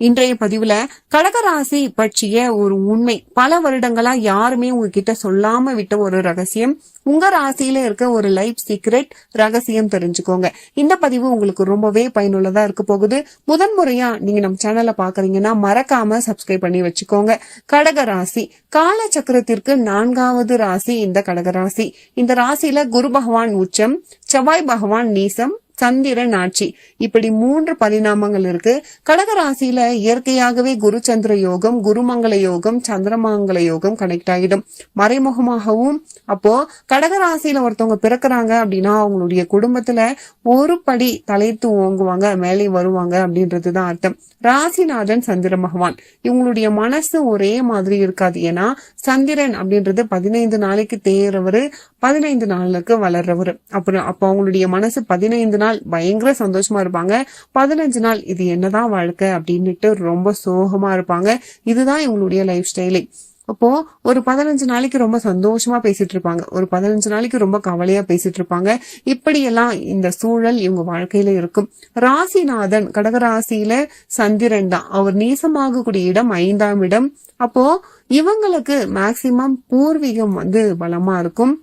இன்றைய பதிவுல கடகராசி பற்றிய ஒரு உண்மை. பல வருடங்களா யாருமே உங்ககிட்ட சொல்லாம விட்ட ஒரு ரகசியம். உங்க ராசியில இருக்க ஒரு லைஃப் சீக்ரெட் ரகசியம் தெரிஞ்சுக்கோங்க. இந்த பதிவு உங்களுக்கு ரொம்பவே பயனுள்ளதா இருக்க போகுது. முதன்முறையா நீங்க நம்ம சேனலை பாக்குறீங்கன்னா மறக்காம சப்ஸ்கிரைப் பண்ணி வச்சுக்கோங்க. கடகராசி. கால சக்கரத்திற்கு நான்காவது ராசி இந்த கடகராசி. இந்த ராசியில குரு பகவான் உச்சம் செவ்வாய் பகவான் நீசம் சந்திரன் ஆட்சி. இப்படி மூன்று பரிணாமங்கள் இருக்கு. கடகராசியில இயற்கையாகவே குரு சந்திர யோகம் குருமங்கள யோகம் சந்திரமங்கல யோகம் கனெக்ட் ஆகிடும். மறைமுகமாகவும் அப்போ கடகராசியில ஒருத்தவங்க பிறக்கிறாங்க அப்படின்னா அவங்களுடைய குடும்பத்துல ஒரு படி தலைத்து ஓங்குவாங்க மேலே வருவாங்க அப்படின்றதுதான் அர்த்தம். ராசிநாதன் சந்திர பகவான். இவங்களுடைய மனசு ஒரே மாதிரி இருக்காது. ஏன்னா சந்திரன் அப்படின்றது பதினைந்து நாளைக்கு தேர்றவரு பதினைந்து நாளுக்கு வளர்றவரு. அப்புறம் அப்போ அவங்களுடைய மனசு பதினைந்து நாள் பயங்கர சந்தோஷமா இருப்பாங்க. பதினஞ்சு நாள் இது என்னதான் வாழ்க்கை அப்படின்னுட்டு ரொம்ப சோகமா இருப்பாங்க. இதுதான் இவங்களுடைய லைஃப் ஸ்டைலே அப்போ ஒரு பதினஞ்சு நாளைக்கு ரொம்ப சந்தோஷமா பேசிட்டு இருப்பாங்க. ஒரு பதினஞ்சு நாளைக்கு ரொம்ப கவலையா பேசிட்டு இருப்பாங்க. இப்படியெல்லாம் இந்த சூழல் இவங்க வாழ்க்கையில இருக்கும். ராசிநாதன் கடகராசியில சந்திரன் தான். அவர் நீசமாகக்கூடிய இடம் ஐந்தாம் இடம். அப்போ இவங்களுக்கு மேக்சிமம் பூர்வீகம் வந்து பலமா இருக்கும்.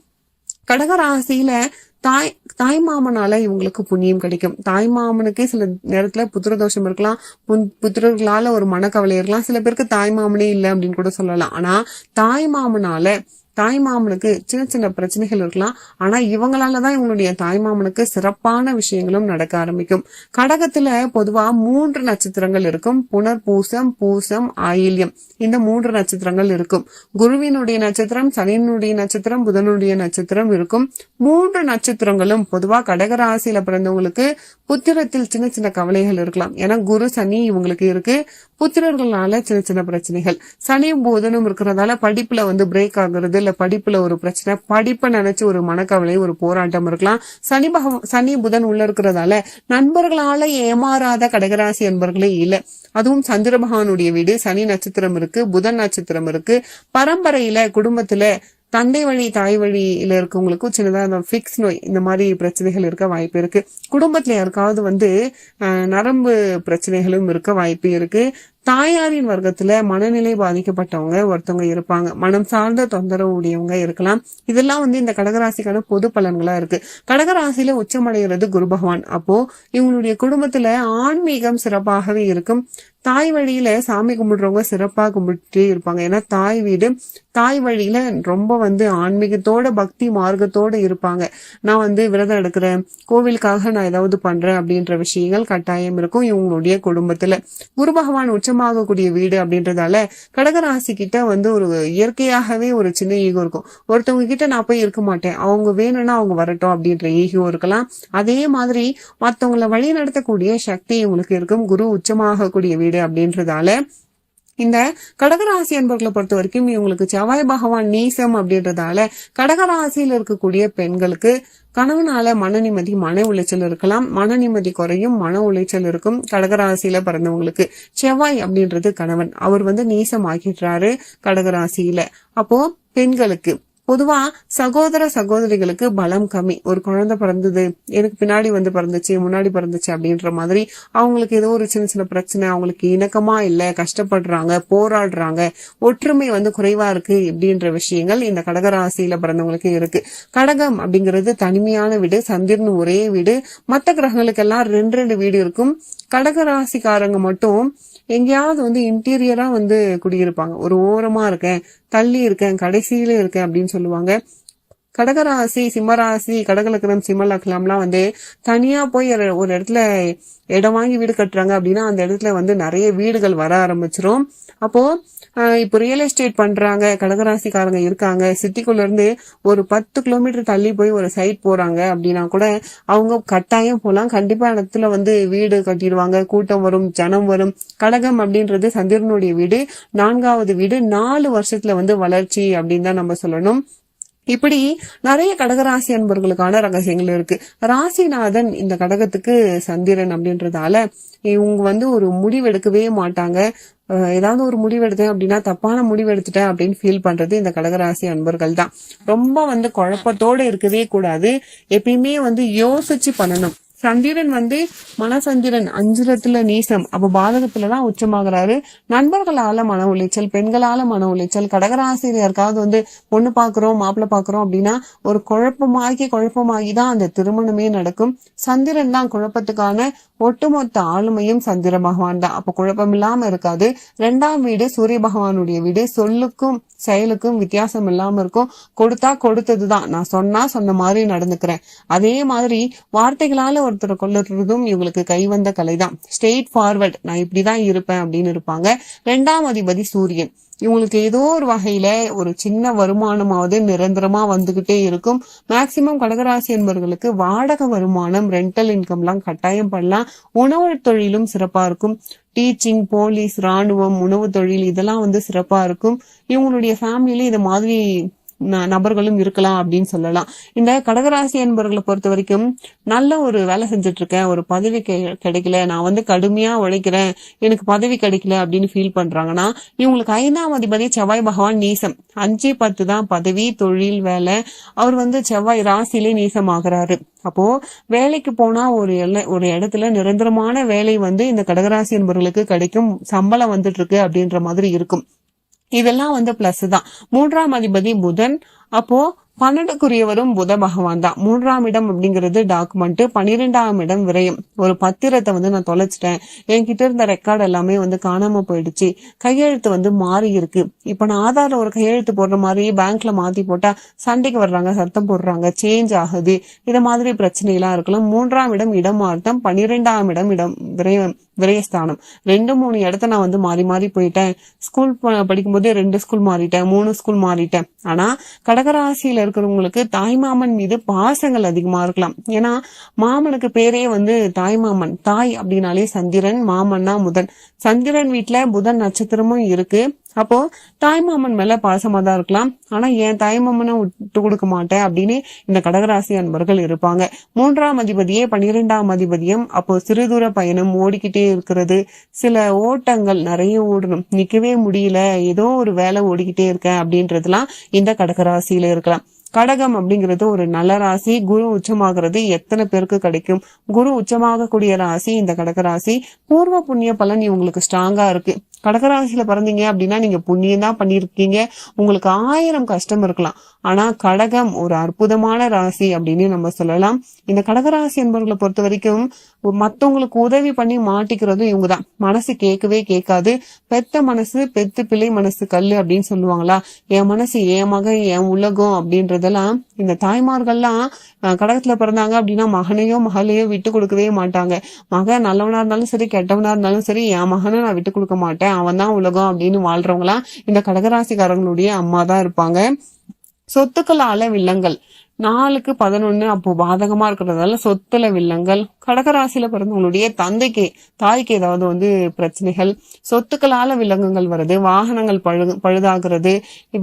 கடகராசியில தாய் தாய் மாமனால இவங்களுக்கு புண்ணியம் கிடைக்கும். தாய் மாமனுக்கே சில நேரத்துல புத்திர தோஷம் இருக்கலாம் புத்திரர்களால ஒரு மனக்கவலை இருக்கலாம். சில பேருக்கு தாய் மாமனே இல்லை அப்படின்னு கூட சொல்லலாம். ஆனா தாய் மாமனால தாய் மாமனுக்கு சின்ன சின்ன பிரச்சனைகள் இருக்கலாம். ஆனா இவங்களாலதான் இவங்களுடைய தாய் மாமனுக்கு சிறப்பான விஷயங்களும் நடக்க ஆரம்பிக்கும். கடகத்துல பொதுவா மூன்று நட்சத்திரங்கள் இருக்கும். புனர் பூசம் பூசம் ஆயில்யம். இந்த மூன்று நட்சத்திரங்கள் இருக்கும். குருவினுடைய நட்சத்திரம் சனியினுடைய நட்சத்திரம் புதனுடைய நட்சத்திரம் இருக்கும். மூன்று நட்சத்திரங்களும் பொதுவா கடகராசியில பிறந்தவங்களுக்கு புத்திரத்தில் சின்ன சின்ன கவலைகள் இருக்கலாம். ஏன்னா குரு சனி இவங்களுக்கு இருக்கு. புத்திரர்களால சின்ன சின்ன பிரச்சனைகள். சனியும் புதனும் இருக்கிறதால படிப்புல வந்து பிரேக் ஆகுறது இல்ல படிப்புல ஒரு பிரச்சனை படிப்பை நினைச்சு ஒரு மனக்கவலை ஒரு போராட்டம் இருக்கலாம். சனி பகவ சனி புதன் உள்ள இருக்கிறதால நண்பர்களால ஏமாறாத கடகராசி என்பர்களே இல்ல. அதுவும் சந்திர பகவானுடைய வீடு சனி நட்சத்திரம் இருக்கு புதன் நட்சத்திரம் இருக்கு. பரம்பரையில குடும்பத்துல தந்தை வழி தாய் வழியில இருக்கவங்களுக்கும் சின்னதா இந்த ஃபிக்ஸ் நோய் இந்த மாதிரி பிரச்சனைகள் இருக்க வாய்ப்பு இருக்கு. குடும்பத்துல யாருக்காவது வந்து நரம்பு பிரச்சனைகளும் இருக்க வாய்ப்பு இருக்கு. தாயாரின் வர்க்கத்துல மனநிலை பாதிக்கப்பட்டவங்க ஒருத்தவங்க இருப்பாங்க. மனம் சார்ந்த தொந்தரவு உடையவங்க இருக்கலாம். இதெல்லாம் வந்து இந்த கடகராசிக்கான பொது பலன்களா இருக்கு. கடகராசியில உச்சமடைகிறது குரு பகவான். அப்போ இவங்களுடைய குடும்பத்துல ஆன்மீகம் சிறப்பாகவே இருக்கும். தாய் வழியில சாமி கும்பிடுறவங்க சிறப்பாக கும்பிட்டு இருப்பாங்க. ஏன்னா தாய் வீடு தாய் வழியில ரொம்ப வந்து ஆன்மீகத்தோட பக்தி மார்க்கத்தோட இருப்பாங்க. நான் வந்து விரதம் எடுக்கிறேன் கோவிலுக்காக நான் ஏதாவது பண்றேன் அப்படின்ற விஷயங்கள் கட்டாயம் இருக்கும் இவங்களுடைய குடும்பத்துல. குரு பகவான் உச்சமாகக்கூடிய வீடு அப்படின்றதால கடகராசி கிட்ட வந்து ஒரு இயற்கையாகவே ஒரு சின்ன ஈகோ இருக்கும். ஒருத்தவங்க கிட்ட நான் போய் இருக்க மாட்டேன். அவங்க வேணும்னா அவங்க வரட்டும் அப்படின்ற ஈகோ இருக்கலாம். அதே மாதிரி மற்றவங்களை வழி நடத்தக்கூடிய சக்தி இவங்களுக்கு இருக்கும். குரு உச்சமாகக்கூடிய வீடு வீடு அப்படின்றதால இந்த கடகராசி என்பர்களை பொறுத்த வரைக்கும் இவங்களுக்கு செவ்வாய் பகவான் நீசம் அப்படின்றதால கடகராசியில் இருக்கக்கூடிய பெண்களுக்கு கணவனால மன நிம்மதி மன உளைச்சல் இருக்கலாம். மன நிம்மதி குறையும் மன உளைச்சல் இருக்கும். கடகராசியில பிறந்தவங்களுக்கு செவ்வாய் அப்படின்றது கணவன். அவர் வந்து நீசம் ஆகிடுறாரு கடகராசியில. அப்போ பெண்களுக்கு பொதுவா சகோதர சகோதரிகளுக்கு பலம் கம்மி. ஒரு குழந்தை பிறந்தது எனக்கு பின்னாடி வந்து பிறந்துச்சு முன்னாடி பிறந்துச்சு அப்படின்ற மாதிரி அவங்களுக்கு ஏதோ ஒரு சின்ன சின்ன பிரச்சனை அவங்களுக்கு இணக்கமா இல்ல கஷ்டப்படுறாங்க போராடுறாங்க ஒற்றுமை வந்து குறைவா இருக்கு இப்படின்ற விஷயங்கள் இந்த கடகராசியில பிறந்தவங்களுக்கு இருக்கு. கடகம் அப்படிங்கிறது தனிமையான வீடு சந்திரன் ஒரே வீடு. மற்ற கிரகங்களுக்கெல்லாம் ரெண்டு ரெண்டு வீடு இருக்கும். கடகராசிக்காரங்க மட்டும் எங்கேயாவது வந்து இன்டீரியரா வந்து குடியிருப்பாங்க. ஒரு ஓரமா இருக்கேன் தள்ளி இருக்கேன் கடைசியில இருக்கேன் அப்படின்னு சொல்லுவாங்க. கடகராசி சிம்மராசி கடகலக்கணம் சிம்மலக்கணம்லாம் வந்து தனியா போய் ஒரு இடத்துல இடம் வாங்கி வீடு கட்டுறாங்க அப்படின்னா அந்த இடத்துல வந்து நிறைய வீடுகள் வர ஆரம்பிச்சிரும். அப்போ இப்போ ரியல் எஸ்டேட் பண்றாங்க கடகராசிக்காரங்க இருக்காங்க. சிட்டிக்குள்ள இருந்து ஒரு பத்து கிலோமீட்டர் தள்ளி போய் ஒரு சைட் போறாங்க அப்படின்னா கூட அவங்க கட்டாயம் போகலாம் கண்டிப்பா இடத்துல வந்து வீடு கட்டிடுவாங்க. கூட்டம் வரும் ஜனம் வரும். கடகம் அப்படின்றது சந்திரனுடைய வீடு. நான்காவது வீடு நாலு வருஷத்துல வந்து வளர்ச்சி அப்படின்னு தான் நம்ம சொல்லணும். இப்படி நிறைய கடகராசி அன்பர்களுக்கான ரகசியங்கள் இருக்கு. ராசிநாதன் இந்த கடகத்துக்கு சந்திரன் அப்படின்றதால இவங்க வந்து ஒரு முடிவு எடுக்கவே மாட்டாங்க. ஏதாவது ஒரு முடிவு எடுத்தேன் அப்படின்னா தப்பான முடிவு எடுத்துட்டேன் அப்படின்னு ஃபீல் பண்றது இந்த கடகராசி அன்பர்கள் தான். ரொம்ப வந்து குழப்பத்தோட இருக்கவே கூடாது. எப்பயுமே வந்து யோசிச்சு பண்ணணும். சந்திரன் வந்து மனசந்திரன் அஞ்சுரத்துல நீசம். அப்ப பாதகத்துலதான் உச்சமாகிறாரு. நண்பர்களால மன உளைச்சல் பெண்களால மன உளைச்சல் கடகராசிரியருக்காவது வந்து பொண்ணு பாக்குறோம் மாப்பிள்ள பாக்குறோம் அப்படின்னா ஒரு குழப்பமாகி குழப்பமாகி தான் அந்த திருமணமே நடக்கும். சந்திரன் தான் குழப்பத்துக்கான ஒட்டுமொத்த ஆளுமையும் சந்திர பகவான் தான். அப்ப குழப்பம் இல்லாம இருக்காது. ரெண்டாம் வீடு சூரிய பகவானுடைய வீடு. சொல்லுக்கும் செயலுக்கும் வித்தியாசம் இல்லாம இருக்கும். கொடுத்தா கொடுத்தது தான் நான் சொன்னா சொன்ன மாதிரி நடந்துக்கிறேன். அதே மாதிரி வார்த்தைகளால ஒருத்தரை கொல்லுறதும் இவங்களுக்கு கைவந்த கலைதான். ஸ்ட்ரெயிட் ஃபார்வர்ட் நான் இப்படிதான் இருப்பேன் அப்படின்னு இருப்பாங்க. ரெண்டாம் அதிபதி சூரியன். இவங்களுக்கு ஏதோ ஒரு வகையில ஒரு சின்ன வருமானமாவது நிரந்தரமா வந்துகிட்டே இருக்கும். மேக்சிமம் கடகராசி என்பவர்களுக்கு வாடகை வருமானம் ரெண்டல் இன்கம்லாம் கட்டாயம் பண்ணலாம். உணவு தொழிலும் சிறப்பா இருக்கும். டீச்சிங் போலீஸ் ராணுவம் உணவு தொழில் இதெல்லாம் வந்து சிறப்பா இருக்கும். இவங்களுடைய ஃபேமிலியில இது மாதிரி நபர்களும் இருக்கலாம் அப்படின்னு சொல்லலாம். இந்த கடகராசி என்பவர்களை பொறுத்த வரைக்கும் நல்ல ஒரு வேலை செஞ்சுட்டு இருக்கேன் ஒரு பதவி கெ- கிடைக்கல. நான் வந்து கடுமையா உழைக்கிறேன். எனக்கு பதவி கிடைக்கல அப்படின்னு ஃபீல் பண்றாங்கன்னா இவங்களுக்கு ஐந்தாம் அதிபதி செவ்வாய் பகவான் நீசம். அஞ்சு பத்து தான் பதவி தொழில் வேலை. அவர் வந்து செவ்வாய் ராசியிலே நீசமாகிறாரு. அப்போ வேலைக்கு போனா ஒரு எல்ல- ஒரு இடத்துல நிரந்தரமான வேலை வந்து இந்த கடகராசி என்பவர்களுக்கு கிடைக்கும். சம்பளம் வந்துட்டு இருக்கு அப்படின்ற மாதிரி இருக்கும். இதெல்லாம் வந்து பிளஸ் தான். மூன்றாம் அதிபதி புதன். அப்போ பன்னெண்டுக்குரியவரும் புத பகவான் தான். மூன்றாம் இடம் அப்படிங்கிறது டாக்குமெண்ட் பன்னிரெண்டாம் இடம் விரயம். ஒரு பத்திரத்தை வந்து நான் தொலைச்சிட்டேன். என்கிட்ட இருந்த ரெக்கார்டு எல்லாமே வந்து காணாம போயிடுச்சு. கையெழுத்து வந்து மாறி இருக்கு. இப்ப நான் ஆதார்ல ஒரு கையெழுத்து போடுற மாதிரி பேங்க்ல மாத்தி போட்டா சண்டைக்கு வர்றாங்க சத்தம் போடுறாங்க சேஞ்ச் ஆகுது. இது மாதிரி பிரச்சனை எல்லாம் இருக்கலாம். மூன்றாம் இடம் இடம் மாற்றம் பன்னிரெண்டாம் இடம் இடம் விரயம் விரயஸ்தானம். ரெண்டு மூணு இடத்த நான் வந்து மாறி மாறி போயிட்டேன். ஸ்கூல் படிக்கும்போதே ரெண்டு ஸ்கூல் மாறிட்டேன் மூணு ஸ்கூல் மாறிட்டேன். ஆனா கடகராசியில இருக்கிறவங்களுக்கு தாய்மாமன் மீது பாசங்கள் அதிகமா இருக்கலாம். ஏன்னா மாமனுக்கு பேரே வந்து தாய்மாமன். தாய் அப்படின்னாலே சந்திரன் மாமன்னா முதன் சந்திரன் வீட்டுல புதன் நட்சத்திரமும் இருக்கு. அப்போ தாய்மாமன் மேல பாசமா தான் இருக்கலாம். ஆனா என் தாய்மாமனை விட்டு கொடுக்க மாட்டேன் அப்படின்னு இந்த கடகராசி அன்பர்கள் இருப்பாங்க. மூன்றாம் அதிபதியே பன்னிரெண்டாம் அதிபதியும் அப்போ சிறுதூர பயணம் ஓடிக்கிட்டே இருக்கிறது. சில ஓட்டங்கள் நிறைய ஓடணும். நிக்கவே முடியல. ஏதோ ஒரு வேலை ஓடிக்கிட்டே இருக்கேன் அப்படின்றதுலாம் இந்த கடகராசியில இருக்கலாம். கடகம் அப்படிங்கிறது ஒரு நல்ல ராசி. குரு உச்சமாகிறது எத்தனை பேருக்கு கிடைக்கும்? குரு உச்சமாகக்கூடிய ராசி இந்த கடகராசி. பூர்வ புண்ணிய பலன் இவங்களுக்கு ஸ்ட்ராங்கா இருக்கு. கடகராசியில பிறந்தீங்க அப்படின்னா நீங்க புண்ணியம் தான் பண்ணிருக்கீங்க உங்களுக்கு ஆயிரம் கஷ்டம் இருக்கலாம். ஆனா கடகம் ஒரு அற்புதமான ராசி அப்படின்னு நம்ம சொல்லலாம். இந்த கடகராசி என்பவர்களை பொறுத்த வரைக்கும் மத்தவங்களுக்கு உதவி பண்ணி மாட்டிக்கிறதும் இவங்க தான் மனசு கேட்கவே கேட்காது. பெத்த மனசு பெத்து பிள்ளை மனசு கல் அப்படின்னு சொல்லுவாங்களா? என் மனசு என் மகன் என் உலகம் அப்படின்றதெல்லாம் இந்த தாய்மார்கள்லாம் கடகத்துல பிறந்தாங்க அப்படின்னா மகனையோ மகளையோ விட்டு கொடுக்கவே மாட்டாங்க. மகன் நல்லவனா இருந்தாலும் சரி கெட்டவனா இருந்தாலும் சரி என் மகனை நான் விட்டு கொடுக்க மாட்டேன். அவன் தான் உலகம் அப்படின்னு வாழ்றவங்களாம் இந்த கடகராசிக்காரங்களுடைய அம்மா தான் இருப்பாங்க. சொத்துக்களால வில்லங்கள். நாலுக்கு பதினொன்னு அப்போ பாதகமா இருக்கிறதால சொத்துல வில்லங்கள் கடகராசியில பிறந்தவங்களுடைய தந்தைக்கு தாய்க்கு ஏதாவது வந்து பிரச்சனைகள் சொத்துக்களால வில்லங்கங்கள் வருது வாகனங்கள் பழு பழுதாகிறது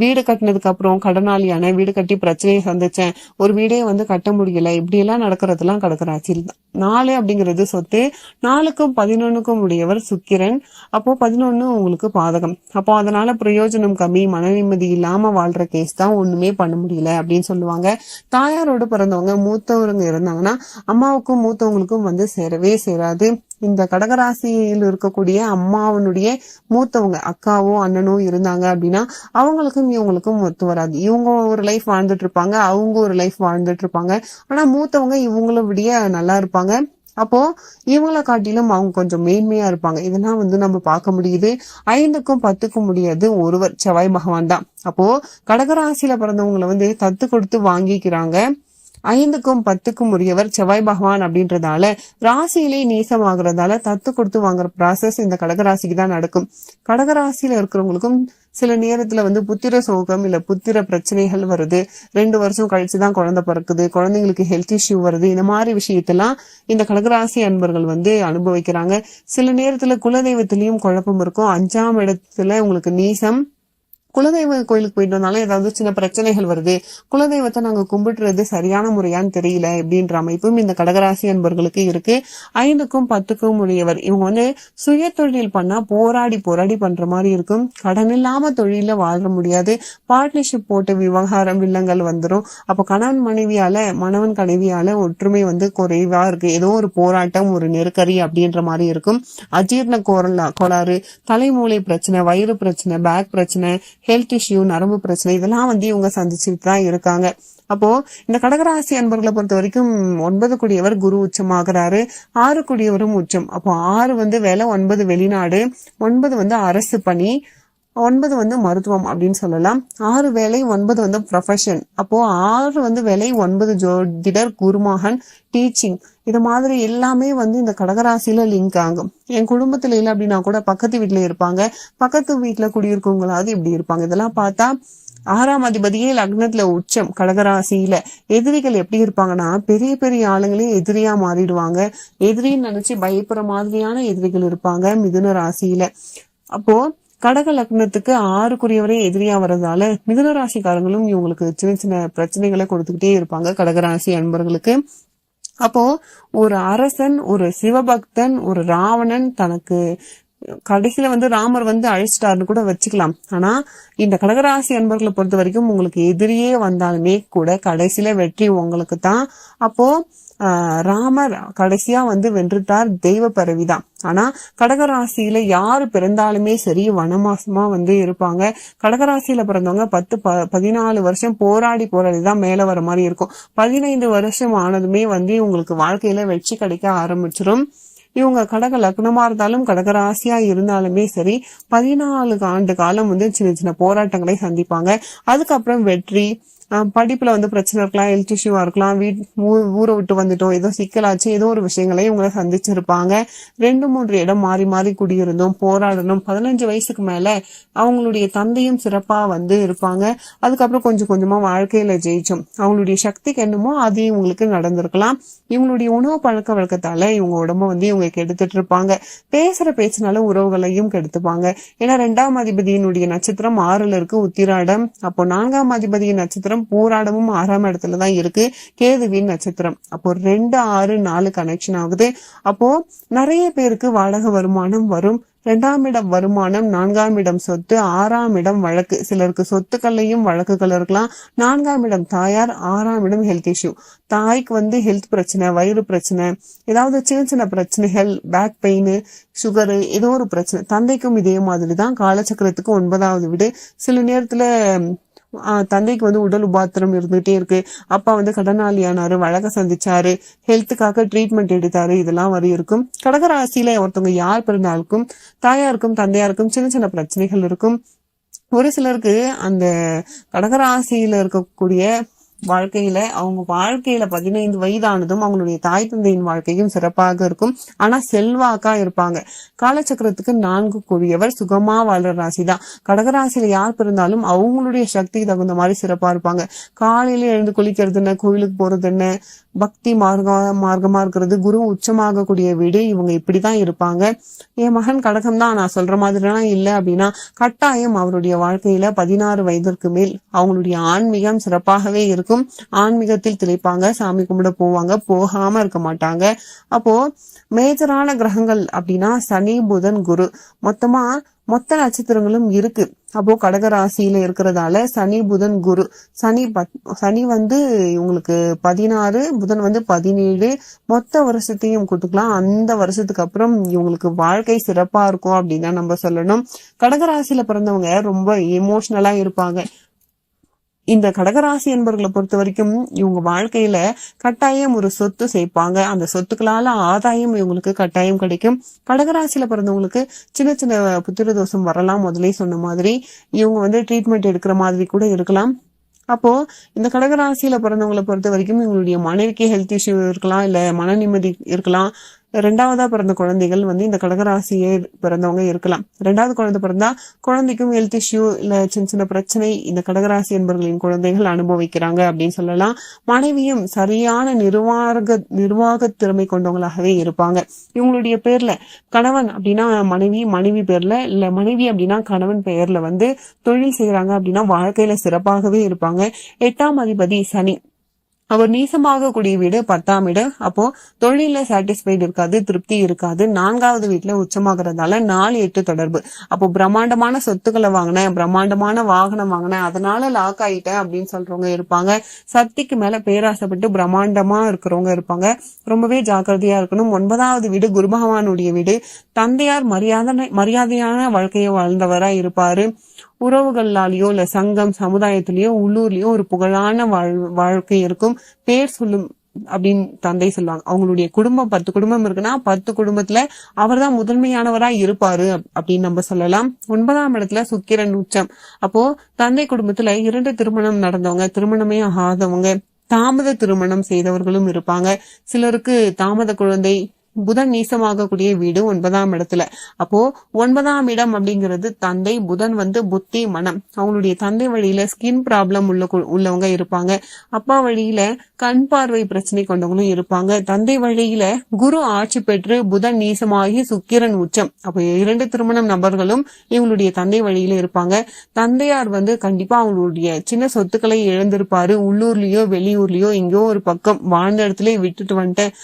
வீடு கட்டினதுக்கு அப்புறம் கடனாளியான வீடு கட்டி பிரச்சனையை சந்திச்சேன் ஒரு வீடே வந்து கட்ட முடியல இப்படி எல்லாம் நடக்கிறதுலாம் கடகராசியில் தான். நாலு அப்படிங்கிறது சொத்து நாலுக்கும் பதினொன்னுக்கும் உடையவர் சுக்கிரன் அப்போ பதினொன்னு உங்களுக்கு பாதகம். அப்போ அதனால பிரயோஜனம் கம்மி மன நிம்மதி இல்லாம வாழ்ற கேஸ் தான் ஒண்ணுமே பண்ண முடியல அப்படின்னு சொல்லுவாங்க. தாயாரோடு பிறந்தவங்க மூத்தவருங்க இருந்தாங்கன்னா அம்மாவுக்கும் மூத்தவங்களுக்கும் வந்து சேரவே சேராது. இந்த கடகராசியில் இருக்கக்கூடிய அம்மாவனுடைய மூத்தவங்க அக்காவோ அண்ணனோ இருந்தாங்க அப்படின்னா அவங்களுக்கும் இவங்களுக்கும் ஒத்து வராது. இவங்க ஒரு லைஃப் வாழ்ந்துட்டு இருப்பாங்க அவங்க ஒரு லைஃப் வாழ்ந்துட்டு இருப்பாங்க. ஆனா மூத்தவங்க இவங்கள விடிய நல்லா இருப்பாங்க. அப்போ இவங்களை காட்டிலும் அவங்க கொஞ்சம் மேன்மையா இருப்பாங்க. இதெல்லாம் வந்து நம்ம பார்க்க முடியுது. ஐந்துக்கும் பத்துக்கும் முடியாது ஒருவர் செவ்வாய் பகவான் தான். அப்போ கடகராசியில பிறந்தவங்களை வந்து தத்து கொடுத்து வாங்கிக்கிறாங்க. ஐந்துக்கும் பத்துக்கும் உரியவர் செவ்வாய் பகவான் அப்படின்றதால ராசியிலே நீசமாகறதால தத்து கொடுத்து வாங்குற ப்ராசஸ் இந்த கடகராசிக்கு தான் நடக்கும். கடகராசியில இருக்கிறவங்களுக்கும் சில நேரத்துல வந்து புத்திர சோகம் இல்ல புத்திர பிரச்சனைகள் வருது. ரெண்டு வருஷம் கழிச்சுதான் குழந்தை பிறக்குது. குழந்தைங்களுக்கு ஹெல்த் இஷ்யூ வருது. இந்த மாதிரி விஷயத்தெல்லாம் இந்த கடகராசி அன்பர்கள் வந்து அனுபவிக்கிறாங்க. சில நேரத்துல குலதெய்வத்திலயும் குழப்பம் இருக்கும். அஞ்சாம் இடத்துல உங்களுக்கு நீசம் குலதெய்வ கோயிலுக்கு போயிட்டு வந்தாலும் ஏதாவது சின்ன பிரச்சனைகள் வருது. குலதெய்வத்தை நாங்க கும்பிடுறது சரியான முறையான்னு தெரியல அப்படின்ற அமைப்பும் இந்த கடகராசி அன்பர்களுக்கு இருக்கு. ஐந்துக்கும் பத்துக்கும் உடையவர். இவங்க வந்து சுய தொழில் பண்ணா போராடி போராடி பண்ற மாதிரி இருக்கும். கடன் இல்லாம தொழில வாழ முடியாது. பார்ட்னர்ஷிப் போட்டு விவகாரம் வில்லங்கள் வந்துடும் அப்போ கணவன் மனைவியால மணவன் கனைவியால ஒற்றுமை வந்து குறைவா இருக்கு. ஏதோ ஒரு போராட்டம் ஒரு நெருக்கடி அப்படின்ற மாதிரி இருக்கும். அஜீர்ண கோரலா கோளாறு தலைமூளை பிரச்சனை வயிறு பிரச்சனை பேக் பிரச்சனை ஹெல்த் இஷ்யூ நரம்பு பிரச்சனை இதெல்லாம் வந்து இவங்க சந்திச்சுட்டு தான் இருக்காங்க. அப்போ இந்த கடகராசி அன்பர்களை பொறுத்த வரைக்கும் ஒன்பது கூடியவர் குரு உச்சமாகிறாரு ஆறு கூடியவரும் உச்சம். அப்போ ஆறு வந்து வேலை ஒன்பது வெளிநாடு ஒன்பது வந்து அரசு பணி ஒன்பது வந்து மருத்துவம் அப்படின்னு சொல்லலாம். ஆறு வேலை ஒன்பது வந்து ப்ரொஃபஷன் அப்போ ஆறு வந்து வேலை ஒன்பது ஜோதிடர் குருமகன் டீச்சிங் இது மாதிரி எல்லாமே வந்து இந்த கடகராசியில லிங்க் ஆகும். என் குடும்பத்துல இல்லை அப்படின்னா கூட பக்கத்து வீட்டுல இருப்பாங்க. பக்கத்து வீட்டுல குடியிருக்கவங்களாவது இப்படி இருப்பாங்க. இதெல்லாம் பார்த்தா ஆறாம் அதிபதியே லக்னத்துல உச்சம் கடகராசியில. எதிரிகள் எப்படி இருப்பாங்கன்னா பெரிய பெரிய ஆளுங்களே எதிரியா மாறிடுவாங்க. எதிரின்னு நினைச்சு பயப்படுற மாதிரியான எதிரிகள் இருப்பாங்க மிதுன ராசியில. அப்போ கடக லக்னத்துக்கு ஆறுக்குரியவரே எதிரியா வர்றதால மிதுன ராசிக்காரங்களும் இவங்களுக்கு சின்ன சின்ன பிரச்சனைகளை கொடுத்துக்கிட்டே இருப்பாங்க கடகராசி அன்பர்களுக்கு. அப்போ ஒரு அரசன் ஒரு சிவபக்தன் ஒரு ராவணன் தனக்கு கடைசியில வந்து ராமர் வந்து அழிச்சிட்டாருன்னு கூட வச்சுக்கலாம். ஆனா இந்த கடகராசி அன்பர்களை பொறுத்த வரைக்கும் உங்களுக்கு எதிரியே வந்தாலுமே கூட கடைசியில வெற்றி உங்களுக்கு தான் அப்போ ராமர் கடைசியா வந்து வென்றுட்டார் தெய்வ பரவிதான் ஆனா கடகராசியில யாரு பிறந்தாலுமே சரி வனமாசமா வந்து இருப்பாங்க. கடகராசியில பிறந்தவங்க பத்து ப பதினாலு வருஷம் போராடி போராடி தான் மேல வர மாதிரி இருக்கும். பதினைந்து வருஷம் ஆனதுமே வந்து உங்களுக்கு வாழ்க்கையில வெற்றி கிடைக்க ஆரம்பிச்சிடும் இவங்க கடக லக்னமா இருந்தாலும் கடகராசியா இருந்தாலுமே சரி பதினாலு ஆண்டு காலம் வந்து சின்ன சின்ன போராட்டங்களை சந்திப்பாங்க. அதுக்கப்புறம் வெற்றி படிப்பில் வந்து பிரச்சனை இருக்கலாம் ஹெல்த் இஷ்யூவாக இருக்கலாம் வீட் ஊரை விட்டு வந்துட்டோம் ஏதோ சிக்கலாச்சு ஏதோ ஒரு விஷயங்களை இவங்க சந்திச்சிருப்பாங்க. ரெண்டு மூன்று இடம் மாறி மாறி குடியிருந்தோம் போராடணும் பதினஞ்சு வயசுக்கு மேலே அவங்களுடைய தந்தையும் சிறப்பாக வந்து இருப்பாங்க. அதுக்கப்புறம் கொஞ்சம் கொஞ்சமாக வாழ்க்கையில் ஜெயிச்சோம். அவங்களுடைய சக்திக்கு என்னமோ அது இவங்களுக்கு நடந்திருக்கலாம். இவங்களுடைய உணவு பழக்க வழக்கத்தால் இவங்க உடம்ப வந்து இவங்க கெடுத்துட்டு இருப்பாங்க. பேசுகிற பேச்சினால உறவுகளையும் கெடுத்துப்பாங்க. ஏன்னா ரெண்டாம் அதிபதியினுடைய நட்சத்திரம் ஆறில் இருக்கு உத்திராடம். அப்போ நான்காம் அதிபதியின் நட்சத்திரம் பூராடமும் ஆறாம் இடத்துல தான் இருக்கு. கேதுவின் நட்சத்திரம். அப்போ ரெண்டு ஆறு நாலு கனெக்ஷன் ஆகுது. அப்போ நிறைய பேருக்கு வாடகை வருமானம் வரும். ரெண்டாம் இடம் வருமானம் நான்காம் இடம் சொத்து ஆறாம் இடம் வழக்கு. சிலருக்கு சொத்துக்கள்லையும் வழக்குகள் இருக்கலாம். நான்காம் இடம் தாயார் ஆறாம் இடம் ஹெல்த் இஷ்யூ தாய்க்கு வந்து ஹெல்த் பிரச்சனை வயிறு பிரச்சனை ஏதாவது சின்ன சின்ன பிரச்சனைகள் பேக் பெயின் சுகரு ஏதோ ஒரு பிரச்சனை. தந்தைக்கும் இதே மாதிரி தான். காலச்சக்கரத்துக்கு ஒன்பதாவது வீடு. சில நேரத்துல தந்தைக்கு வந்து உடல் உபாத்திரம் இருந்துகிட்டே இருக்கு. அப்பா வந்து கடனாளியானாரு வழக்க சந்திச்சாரு ஹெல்த்துக்காக ட்ரீட்மெண்ட் எடுத்தாரு இதெல்லாம் வரை இருக்கும். கடகராசியில ஒருத்தவங்க யார் பிறந்தாலுக்கும் தாயாருக்கும் தந்தையாருக்கும் சின்ன சின்ன பிரச்சனைகள் இருக்கும். ஒரு சிலருக்கு அந்த கடகராசியில இருக்கக்கூடிய வாழ்க்கையில அவங்க வாழ்க்கையில பதினைந்து வயதானதும் அவங்களுடைய தாய் தந்தையின் வாழ்க்கையும் சிறப்பாக இருக்கும். ஆனா செல்வாக்கா இருப்பாங்க. காலச்சக்கரத்துக்கு நான்கு கூடியவர் சுகமா வாழ்ற ராசி தான் கடகராசியில யார் பிறந்தாலும் அவங்களுடைய சக்திக்கு தகுந்த மாதிரி சிறப்பா இருப்பாங்க. காலையில எழுந்து குளிக்கிறது என்ன? கோயிலுக்கு போறது என்ன? பக்தி மார்க்க மார்க்கமா இருக்கிறது. குரு உச்சமாகக்கூடிய வீடு இவங்க இப்படிதான் இருப்பாங்க. என் மகன் கடகம் தான் நான் சொல்ற மாதிரிலாம் இல்லை அப்படின்னா கட்டாயம் அவருடைய வாழ்க்கையில பதினாறு வயதிற்கு மேல் அவங்களுடைய ஆன்மீகம் சிறப்பாகவே இருக்கும். ஆன்மீகத்தில் திளைப்பாங்க சாமி கும்பிட போவாங்க போகாம இருக்க மாட்டாங்க. அப்போ மேஜரான கிரகங்கள் அப்படின்னா சனி புதன் குரு. மொத்தமா மொத்த நட்சத்திரங்களும் இருக்கு. அப்போ கடகராசியில இருக்கிறதால சனி புதன் குரு. சனி பத் சனி வந்து இவங்களுக்கு பதினாறு புதன் வந்து பதினேழு. மொத்த வருஷத்தையும் கொடுத்துக்கலாம் அந்த வருஷத்துக்கு அப்புறம் இவங்களுக்கு வாழ்க்கை சிறப்பா இருக்கும் அப்படின்னு தான் நம்ம சொல்லணும். கடகராசியில பிறந்தவங்க ரொம்ப எமோஷனலா இருப்பாங்க. இந்த கடகராசி என்பவர்களை பொறுத்த வரைக்கும் இவங்க வாழ்க்கையில கட்டாயம் ஒரு சொத்து சேர்ப்பாங்க. அந்த சொத்துக்களால ஆதாயம் இவங்களுக்கு கட்டாயம் கிடைக்கும். கடகராசியில பிறந்தவங்களுக்கு சின்ன சின்ன புத்திர தோஷம் வரலாம் முதலே சொன்ன மாதிரி. இவங்க வந்து ட்ரீட்மெண்ட் எடுக்கிற மாதிரி கூட இருக்கலாம். அப்போ இந்த கடகராசியில பிறந்தவங்களை பொறுத்த வரைக்கும் இவங்களுடைய மனைவிக்கு ஹெல்த் இஷ்யூ இருக்கலாம் இல்ல மன நிம்மதி இருக்கலாம். ரெண்டாவதா பிறந்த குழந்தைகள் வந்து இந்த கடகராசியே பிறந்தவங்க இருக்கலாம். ரெண்டாவது குழந்தை பிறந்தா குழந்தைக்கும் ஹெல்த் இஷ்யூ இல்ல சின்ன சின்ன பிரச்சனை இந்த கடகராசி என்பர்களின் குழந்தைகள் அனுபவிக்கிறாங்க அப்படின்னு சொல்லலாம். மனைவியும் சரியான நிர்வாக நிர்வாக திறமை கொண்டவங்களாகவே இருப்பாங்க. இவங்களுடைய பேர்ல கணவன் அப்படின்னா மனைவி மனைவி பேர்ல இல்ல மனைவி அப்படின்னா கணவன் பெயர்ல வந்து தொழில் செய்யறாங்க அப்படின்னா வாழ்க்கையில சிறப்பாகவே இருப்பாங்க. எட்டாம் அதிபதி சனி. அவர் நீசமாக கூடிய வீடு பத்தாம் வீடு அப்போ தொழில சாட்டிஸ்ஃபைடு இருக்காது திருப்தி இருக்காது. நான்காவது வீட்டுல உச்சமாகறதால நாலு எட்டு தொடர்பு. அப்போ பிரம்மாண்டமான சொத்துக்களை வாங்கினேன் பிரம்மாண்டமான வாகனம் வாங்கினேன். அதனால லாக் ஆயிட்டேன் அப்படின்னு சொல்றவங்க இருப்பாங்க. சக்திக்கு மேல பேராசைப்பட்டு பிரம்மாண்டமா இருக்கிறவங்க இருப்பாங்க. ரொம்பவே ஜாக்கிரதையா இருக்கணும். ஒன்பதாவது வீடு குரு பகவானுடைய வீடு. தந்தையார் மரியாதை மரியாதையான வாழ்க்கையை வாழ்ந்தவரா இருப்பாரு. உறவுகளாலேயோ இல்ல சங்கம் சமுதாயத்திலயோ உள்ளூர்லயோ ஒரு புகழான வாழ் வாழ்க்கை இருக்கும். பேர் சொல்லும் அப்படின்னு தந்தை சொல்லுவாங்க. அவங்களுடைய குடும்பம் பத்து குடும்பம் இருக்குன்னா பத்து குடும்பத்துல அவர் தான் முதன்மையானவரா இருப்பாரு அப்படின்னு நம்ம சொல்லலாம். ஒன்பதாம் இடத்துல சுக்கிரன் உச்சம். அப்போ தந்தை குடும்பத்துல இரண்டு திருமணம் நடந்தவங்க திருமணமே ஆகாதவங்க தாமத திருமணம் செய்தவர்களும் இருப்பாங்க. சிலருக்கு தாமத குழந்தை புதன் நீசமாகக்கூடிய வீடு ஒன்பதாம் இடத்துல. அப்போ ஒன்பதாம் இடம் அப்படிங்கிறது தந்தை புதன் வந்து புத்தி மனம். அவங்களுடைய தந்தை வழியில ஸ்கின் ப்ராப்ளம் உள்ள உள்ளவங்க இருப்பாங்க. அப்பா வழியில கண் பார்வை பிரச்சனை கொண்டவங்களும் இருப்பாங்க. தந்தை வழியில குரு ஆட்சி பெற்று புதன் நீசமாகி சுக்கிரன் உச்சம். அப்போ இரண்டு திருமணம் நபர்களும் இவங்களுடைய தந்தை வழியில இருப்பாங்க. தந்தையார் வந்து கண்டிப்பா அவங்களுடைய சின்ன சொத்துக்களை இழந்திருப்பாரு. உள்ளூர்லயோ வெளியூர்லயோ எங்கேயோ ஒரு பக்கம் வாழ்ந்த இடத்துல விட்டுட்டு வந்துட்டேன்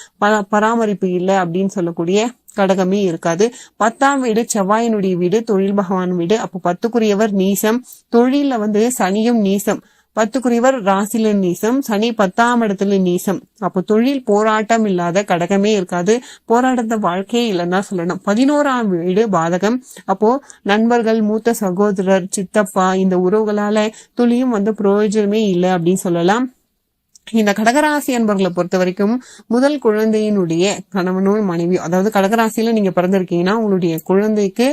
பராமரிப்பு இல்லை. அப்படின்னு சொல்லக்கூடிய கடகமே இருக்காது. பத்தாம் வீடு செவ்வாயினுடைய வீடு தொழில் பகவான் வீடு. அப்போ பத்துக்குரியவர் நீசம். தொழில வந்து சனியும் நீசம். பத்துக்குரியவர் ராசில நீசம். சனி பத்தாம் இடத்துல நீசம். அப்போ தொழில் போராட்டம் இல்லாத கடகமே இருக்காது. போராட்டத்தை வாழ்க்கையே இல்லைன்னா சொல்லணும். பதினோராம் வீடு பாதகம். அப்போ நண்பர்கள் மூத்த சகோதரர் சித்தப்பா இந்த உறவுகளால துளியும் வந்து பிரயோஜனமே இல்லை அப்படின்னு சொல்லலாம். இந்த கடகராசி அன்பர்களை பொறுத்த வரைக்கும் முதல் குழந்தையினுடைய கணவனும் மனைவி அதாவது கடகராசியில நீங்க பிறந்திருக்கீங்கன்னா உங்களுடைய குழந்தைக்கு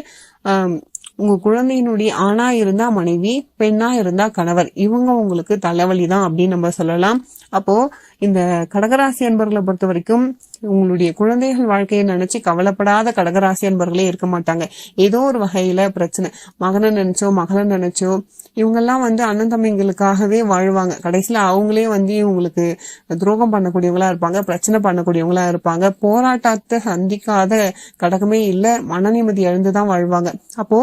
உங்க குழந்தையினுடைய ஆணா இருந்தா மனைவி பெண்ணா இருந்தா கணவர் இவங்க உங்களுக்கு தலைவலி தான் அப்படின்னு நம்ம சொல்லலாம். அப்போ இந்த கடகராசி அன்பர்களை பொறுத்த வரைக்கும் உங்களுடைய குழந்தைகள் வாழ்க்கையை நினைச்சு கவலைப்படாத கடகராசி அன்பர்களே இருக்க மாட்டாங்க. ஏதோ ஒரு வகையில பிரச்சனை. மகனை நினைச்சோ மகளை நினைச்சோ இவங்கெல்லாம் வந்து அண்ணன் தம்பிங்களுக்காகவே வாழ்வாங்க. கடைசியில அவங்களே வந்து இவங்களுக்கு துரோகம் பண்ணக்கூடியவங்களா இருப்பாங்க பிரச்சனை பண்ணக்கூடியவங்களா இருப்பாங்க. போராட்டத்தை சந்திக்காத கடகமே இல்லை மன நிம்மதி எழுந்துதான் வாழ்வாங்க. அப்போ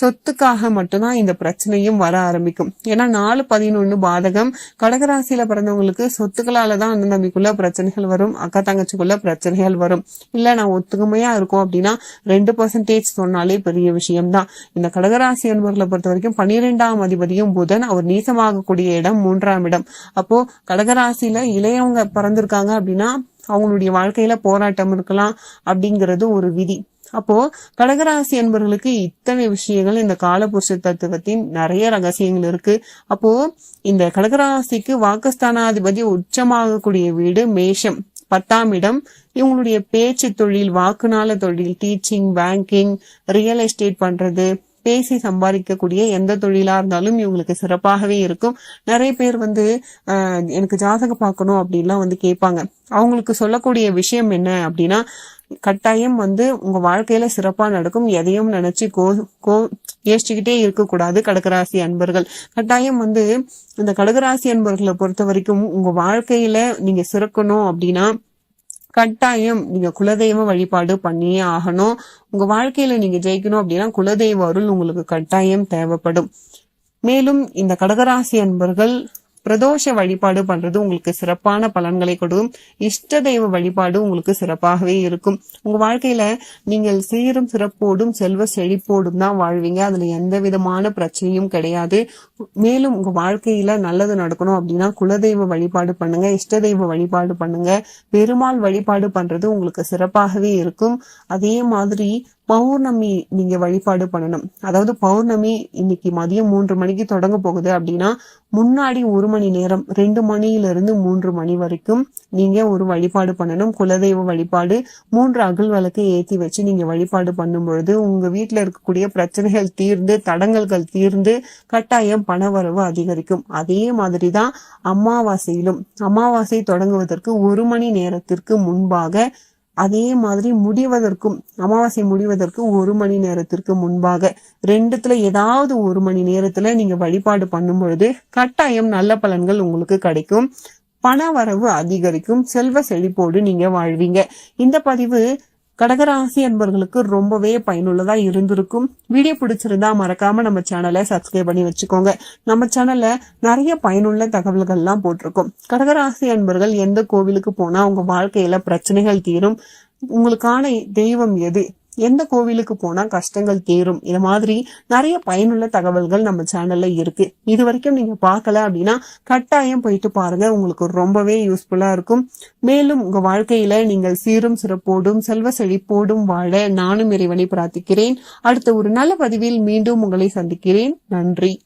சொத்துக்காக மட்டும்தான் இந்த பிரச்சனையும் வர ஆரம்பிக்கும். ஏன்னா நாலு பதினொன்னு பாதகம் கடகராசியில பிறந்தவங்களுக்கு சொத்துக்களாலதான் அண்ணன் தம்பிக்குள்ள பிரச்சனைகள் வரும் அக்கா தங்கச்சிக்குள்ள பிரச்சனைகள் வரும். இல்லை நான் ஒத்துக்கமையா இருக்கும் அப்படின்னா ரெண்டு பர்சன்டேஜ் சொன்னாலே பெரிய விஷயம்தான். இந்த கடகராசி அன்பர்களை பொறுத்த வரைக்கும் பனிரெண்டாம் அதிபதியும் புதன் அவர் நீசமாகக்கூடிய இடம் மூன்றாம் இடம். அப்போ கடகராசியில இளையவங்க பிறந்திருக்காங்க அப்படின்னா அவங்களுடைய வாழ்க்கையில போராட்டம் இருக்கலாம் அப்படிங்கிறது ஒரு விதி. அப்போ கடகராசி என்பவர்களுக்கு இத்தனை விஷயங்கள் இந்த காலபுருஷ தத்துவத்தின் நிறைய ரகசியங்கள் இருக்கு. அப்போ இந்த கடகராசிக்கு வாக்குஸ்தானாதிபதி உச்சமாகக்கூடிய வீடு மேஷம். பத்தாம் இடம் இவங்களுடைய பேச்சு தொழில் வாக்குனால தொழில் டீச்சிங் பேங்கிங் ரியல் எஸ்டேட் பண்றது பேசி சம்பாதிக்கக்கூடிய எந்த தொழிலா இருந்தாலும் இவங்களுக்கு சிறப்பாகவே இருக்கும். நிறைய பேர் வந்து எனக்கு ஜாதகம் பார்க்கணும் அப்படின்லாம் வந்து கேட்பாங்க. அவங்களுக்கு சொல்லக்கூடிய விஷயம் என்ன அப்படின்னா கட்டாயம் வந்து உங்க வாழ்க்கையில சிறப்பா நடக்கும். எதையும் நினைச்சு கோ கோ யோசிச்சுக்கிட்டே இருக்கக்கூடாது கடகராசி அன்பர்கள். கட்டாயம் வந்து இந்த கடகராசி அன்பர்களை பொறுத்த வரைக்கும் உங்க வாழ்க்கையில நீங்க சிறக்கணும் அப்படின்னா கட்டாயம் நீங்க குலதெய்வ வழிபாடு பண்ணியே ஆகணும். உங்க வாழ்க்கையில நீங்க ஜெயிக்கணும் அப்படின்னா குலதெய்வ அருள் உங்களுக்கு கட்டாயம் தேவைப்படும். மேலும் இந்த கடகராசி அன்பர்கள் பிரதோஷ வழிபாடு பண்றது உங்களுக்கு சிறப்பான பலன்களை கொடுக்கும். இஷ்ட தெய்வ வழிபாடு உங்களுக்கு சிறப்பாகவே இருக்கும். உங்க வாழ்க்கையில நீங்கள் சீரும் சிறப்போடும் செல்வ செழிப்போடும் தான் வாழ்வீங்க. அதுல எந்த விதமான பிரச்சனையும் கிடையாது. மேலும் உங்க வாழ்க்கையில நல்லது நடக்கணும் அப்படின்னா குலதெய்வ வழிபாடு பண்ணுங்க இஷ்ட தெய்வ வழிபாடு பண்ணுங்க. பெருமாள் வழிபாடு பண்றது உங்களுக்கு சிறப்பாகவே இருக்கும். அதே மாதிரி பௌர்ணமி நீங்க வழிபாடு பண்ணணும். அதாவது பௌர்ணமி இன்னைக்கு மதியம் மூன்று மணிக்கு தொடங்க போகுது அப்படின்னா முன்னாடி ஒரு மணி நேரம் ரெண்டு மணியில இருந்து மூன்று மணி வரைக்கும் நீங்க ஒரு வழிபாடு பண்ணணும். குலதெய்வ வழிபாடு மூன்று அகல் விளக்கு ஏற்றி வச்சு நீங்க வழிபாடு பண்ணும் பொழுது உங்க வீட்டில் இருக்கக்கூடிய பிரச்சனைகள் தீர்ந்து தடங்கல்கள் தீர்ந்து கட்டாயம் பணவரவு அதிகரிக்கும். அதே மாதிரி தான் அமாவாசையிலும். அமாவாசை தொடங்குவதற்கு ஒரு மணி நேரத்திற்கு முன்பாக அதே மாதிரி முடிவதற்கும் அமாவாசை முடிவதற்கு ஒரு மணி நேரத்திற்கு முன்பாக ரெண்டுத்துல ஏதாவது ஒரு மணி நேரத்துல நீங்க வழிபாடு பண்ணும் பொழுது கட்டாயம் நல்ல பலன்கள் உங்களுக்கு கிடைக்கும். பண வரவு அதிகரிக்கும். செல்வ செழிப்போடு நீங்க வாழ்வீங்க. இந்த பதிவு கடகராசி அன்பர்களுக்கு ரொம்பவே பயனுள்ளதா இருந்திருக்கும். வீடியோ பிடிச்சிருந்தா மறக்காம நம்ம சேனலை சப்ஸ்கிரைப் பண்ணி வச்சுக்கோங்க. நம்ம சேனல்ல நிறைய பயனுள்ள தகவல்கள்லாம் போட்டிருக்கோம். கடகராசி அன்பர்கள் எந்த கோவிலுக்கு போனா உங்க வாழ்க்கையில பிரச்சனைகள் தீரும். உங்களுக்கான தெய்வம் எது? எந்த கோவிலுக்கு போனா கஷ்டங்கள் தீரும்? இது மாதிரி நிறைய பயனுள்ள தகவல்கள் நம்ம சேனல்ல இருக்கு. இது வரைக்கும் நீங்க பார்க்கல அப்படின்னா கட்டாயம் போயிட்டு பாருங்க. உங்களுக்கு ரொம்பவே யூஸ்ஃபுல்லா இருக்கும். மேலும் உங்க வாழ்க்கையில நீங்கள் சீரும் சிறப்போடும் செல்வ செழிப்போடும் வாழ நானும் இறைவனை பிரார்த்திக்கிறேன். அடுத்த ஒரு நல்ல பதிவில் மீண்டும் உங்களை சந்திக்கிறேன். நன்றி.